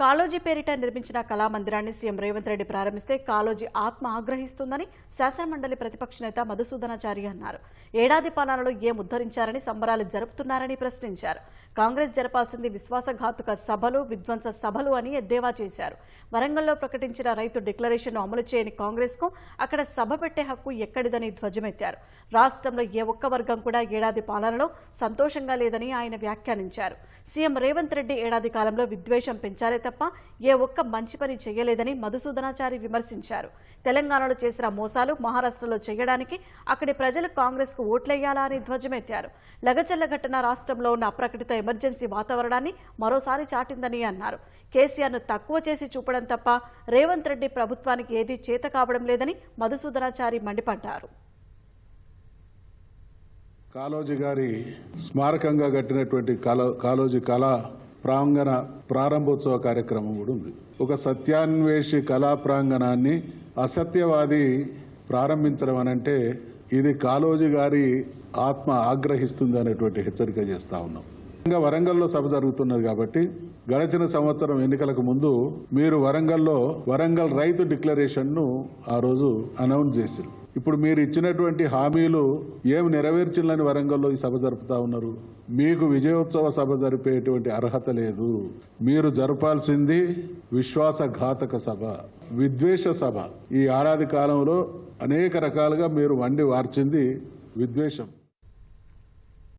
కాళోజీ పేరిట నిర్మించిన కళామందిరాన్ని సీఎం రేవంత్ రెడ్డి ప్రారంభిస్తే కాళోజీ ఆత్మ ఆగ్రహిస్తుందని శాసనమండలి ప్రతిపక్ష నేత మధుసూదనాచారి అన్నారు. ఏడాది పాలనలో ఏం ఉద్ధరించారని సంబరాలు జరుపుతున్నారని ప్రశ్నించారు. కాంగ్రెస్ జరపాల్సింది విశ్వాసఘాతుక సభలు విధ్వంస సభలు అని ఎద్దేవా చేశారు. వరంగల్లో ప్రకటించిన రైతు డిక్లరేషన్ అమలు చేయని కాంగ్రెస్కు అక్కడ సభ పెట్టే హక్కు ఎక్కడిదని ధ్వజమెత్తారు. రాష్ట్రంలో ఏ ఒక్క వర్గం కూడా ఏడాది పాలనలో సంతోషంగా లేదని ఆయన వ్యాఖ్యానించారు. సీఎం రేవంత్ రెడ్డి ఏడాది కాలంలో విద్వేషం పెంచారే తప్ప ఏ ఒక్క మంచి పని చేయలేదని మధుసూదనాచారి విమర్శించారు. తెలంగాణలో చేసిన మోసాలు మహారాష్ట్రలో చేయడానికి అక్కడి ప్రజలు కాంగ్రెస్కు ఓట్లేయాలా అని ధ్వజమెత్తారు. లగచల్ల ఘటన రాష్ట్రంలో ఉన్న అప్రకటిత ఎమర్జెన్సీ వాతావరణాన్ని మరోసారి చాటిందని అన్నారు. కేసీఆర్ను తక్కువ చేసి చూపడం తప్ప రేవంత్ రెడ్డి ప్రభుత్వానికి ఏదీ చేత కావడం లేదని మధుసూదనాచారి మండిపడ్డారు. కాలోజీ గారి స్మారకంగా కట్టినటువంటి కాలో కాలోజీ కళ ప్రాంగణ ప్రారంభోత్సవ కార్యక్రమం కూడా ఉంది. ఒక సత్యాన్వేషి కళా ప్రాంగణాన్ని అసత్యవాది ప్రారంభించడం అనంటే ఇది కాలోజీ గారి ఆత్మ ఆగ్రహిస్తుంది అనేటువంటి హెచ్చరిక చేస్తా ఉన్నాం. ఇంకా వరంగల్లో సభ జరుగుతున్నది కాబట్టి గడిచిన సంవత్సరం ఎన్నికలకు ముందు మీరు వరంగల్లో వరంగల్ రైతు డిక్లరేషన్ను ఆ రోజు అనౌన్స్ చేశారు ఇప్పుడు మీరు ఇచ్చినటువంటి హామీలు ఏమి నెరవేర్చిందని వరంగల్లో ఈ సభ జరుపుతా ఉన్నారు? మీకు విజయోత్సవ సభ జరిపేటువంటి అర్హత లేదు. మీరు జరపాల్సింది విశ్వాసఘాతక సభ విద్వేష సభ. ఈ ఆరాది కాలంలో అనేక రకాలుగా మీరు వండి వార్చింది విద్వేషం.